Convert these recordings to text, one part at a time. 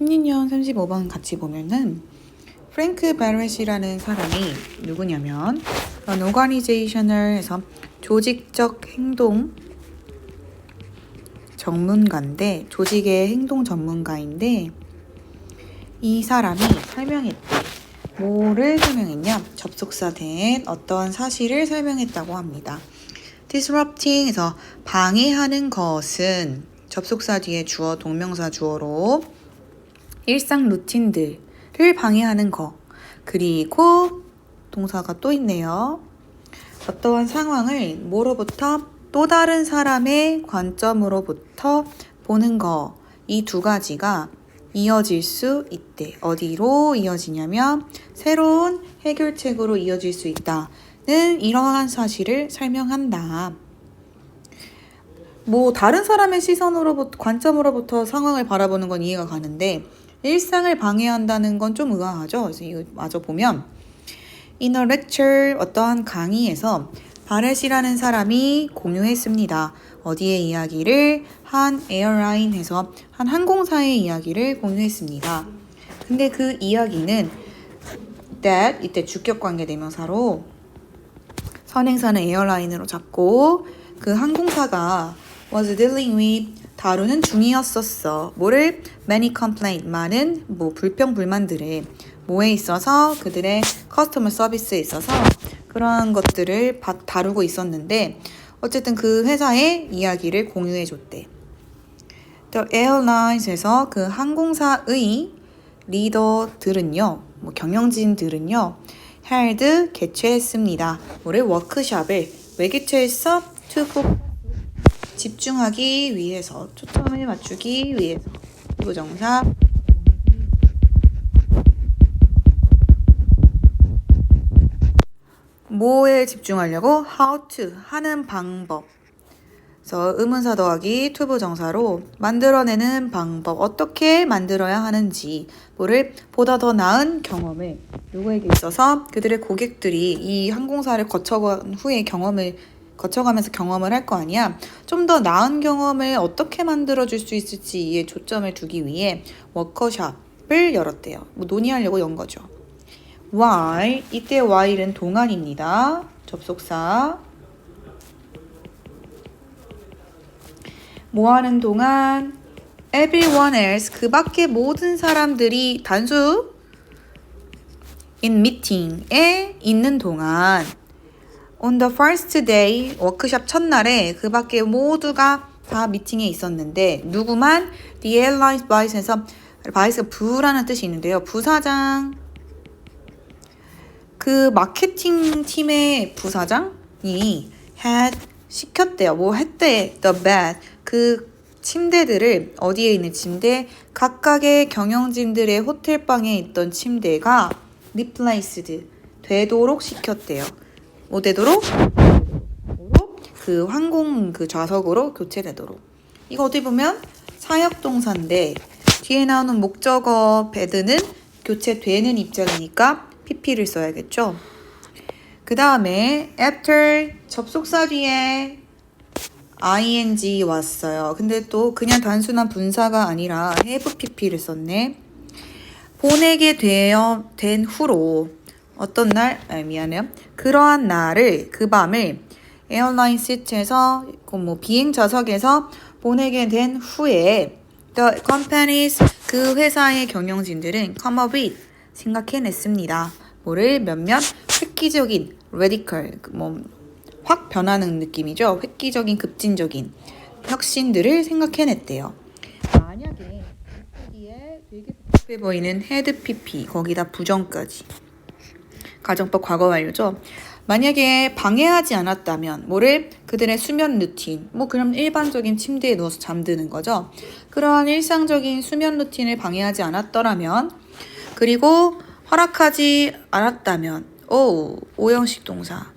16년 35번 같이 보면은 프랭크 베렛이라는 사람이 누구냐면 an organizational 해서 조직적 행동 전문가인데 조직의 행동 전문가인데 이 사람이 설명했대. 뭐를 설명했냐? 접속사 된 어떠한 사실을 설명했다고 합니다. disrupting에서 방해하는 것은 접속사 뒤에 주어 동명사 주어로 일상 루틴들을 방해하는 거 그리고 동사가 또 있네요. 어떠한 상황을 뭐로부터 또 다른 사람의 관점으로부터 보는 거이두 가지가 이어질 수 있대. 어디로 이어지냐면 새로운 해결책으로 이어질 수 있다는 이러한 사실을 설명한다. 뭐 다른 사람의 시선으로부터 관점으로부터 상황을 바라보는 건 이해가 가는데 일상을 방해한다는 건 좀 의아하죠. 그래서 이거 마저 보면 In a lecture 어떠한 강의에서 바렛이라는 사람이 공유했습니다. 어디의 이야기를 한 에어라인에서 한 항공사의 이야기를 공유했습니다. 근데 그 이야기는 that 이때 주격 관계 대명사로 선행사는 에어라인으로 잡고 그 항공사가 was dealing with 다루는 중이었었어. 뭐를 many complaint 많은 뭐 불평 불만들을 뭐에 있어서 그들의 커스터머 서비스에 있어서 그러한 것들을 바- 다루고 있었는데 어쨌든 그 회사의 이야기를 공유해 줬대. The Airlines에서 그 항공사의 리더들은요, 뭐 경영진들은요, held 개최했습니다. 뭐를 워크샵을 왜 개최했어? To 집중하기 위해서 초점을 맞추기 위해서. 부정사. 뭐에 집중하려고? how to 하는 방법. 그래서 의문사 더하기 투부 정사로 만들어내는 방법. 어떻게 만들어야 하는지 뭐를 보다 더 나은 경험을 누구에게 있어서 그들의 고객들이 이 항공사를 거쳐간 후에 경험을 거쳐가면서 경험을 할 거 아니야. 좀 더 나은 경험을 어떻게 만들어 줄 수 있을지에 초점을 두기 위해 워커샵을 열었대요. 뭐 논의하려고 연 거죠. while 이때 while은 동안입니다. 접속사. 뭐 하는 동안 everyone else 그 밖에 모든 사람들이 단수 in meeting에 있는 동안 On the first day, 워크샵 첫날에 그 밖에 모두가 다 미팅에 있었는데 누구만 The Airlines Vice에서 Vice가 부라는 뜻이 있는데요. 부사장 그 마케팅 팀의 부사장이 had 시켰대요. 뭐 했대? The bed 그 침대들을 어디에 있는 침대? 각각의 경영진들의 호텔방에 있던 침대가 replaced 되도록 시켰대요. 뭐 되도록? 그 항공 그 좌석으로 교체되도록. 이거 어떻게 보면 사역 동사인데 뒤에 나오는 목적어 배드는 교체되는 입장이니까 pp를 써야겠죠. 그 다음에 after 접속사 뒤에 ing 왔어요. 근데 또 그냥 단순한 분사가 아니라 have pp를 썼네. 보내게 되어 된 후로 어떤 날, 아, 미안해요. 그러한 날을, 그 밤을 에어라인 시트에서, 그뭐 비행 좌석에서 보내게 된 후에 the companies, 그 회사의 경영진들은 come up with 생각해냈습니다. 뭐를 몇몇 획기적인 radical, 그 뭐, 확 변하는 느낌이죠. 획기적인, 급진적인 혁신들을 생각해냈대요. 만약에 여기에 되게 복잡해 보이는 헤드 PP, 거기다 부정까지. 가정법 과거 완료죠. 만약에 방해하지 않았다면 뭐를? 그들의 수면 루틴. 뭐 그럼 일반적인 침대에 누워서 잠드는 거죠. 그러한 일상적인 수면 루틴을 방해하지 않았더라면 그리고 허락하지 않았다면 오 오형식 동사.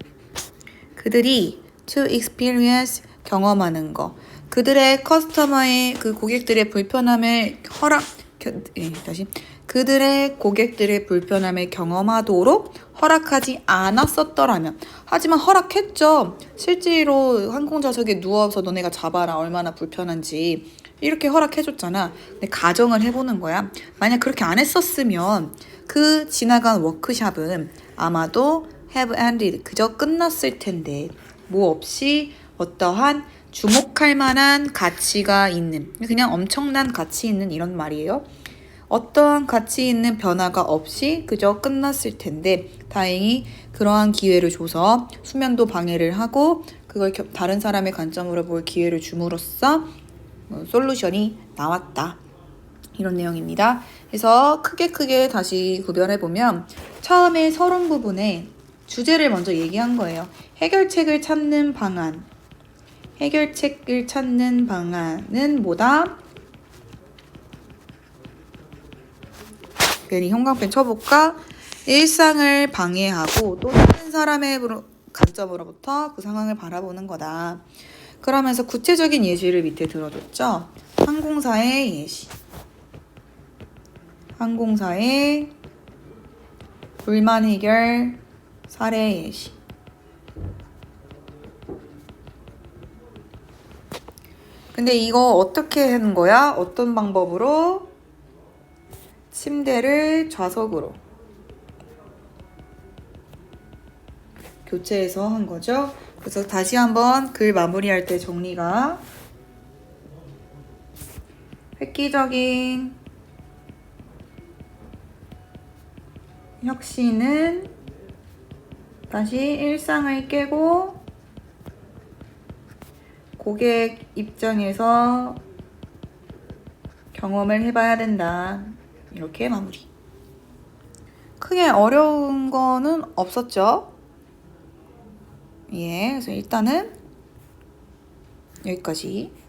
그들이 to experience 경험하는 거. 그들의 커스터머의 그 고객들의 불편함을 허락 겨, 예, 다시 그들의 고객들의 불편함을 경험하도록 허락하지 않았었더라면 하지만 허락했죠 실제로 항공 좌석에 누워서 너네가 잡아라 얼마나 불편한지 이렇게 허락해줬잖아. 근데 가정을 해보는 거야. 만약 그렇게 안 했었으면 그 지나간 워크샵은 아마도 have ended 그저 끝났을 텐데 뭐 없이 어떠한 주목할 만한 가치가 있는 그냥 엄청난 가치 있는 이런 말이에요. 어떠한 가치 있는 변화가 없이 그저 끝났을 텐데 다행히 그러한 기회를 줘서 수면도 방해를 하고 그걸 겨- 다른 사람의 관점으로 볼 기회를 줌으로써 어, 솔루션이 나왔다. 이런 내용입니다. 그래서 크게 크게 다시 구별해 보면 처음에 서론 부분에 주제를 먼저 얘기한 거예요. 해결책을 찾는 방안. 해결책을 찾는 방안은 뭐다? 괜히 형광펜 쳐볼까? 일상을 방해하고 또 다른 사람의 관점으로부터 그 상황을 바라보는 거다. 그러면서 구체적인 예시를 밑에 들어줬죠. 항공사의 예시. 항공사의 불만 해결 사례 예시. 근데 이거 어떻게 하는 거야? 어떤 방법으로? 침대를 좌석으로 교체해서 한 거죠. 그래서 다시 한번 글 마무리할 때 정리가 획기적인 혁신은 다시 일상을 깨고 고객 입장에서 경험을 해봐야 된다. 이렇게 마무리. 크게 어려운 거는 없었죠? 예, 그래서 일단은 여기까지.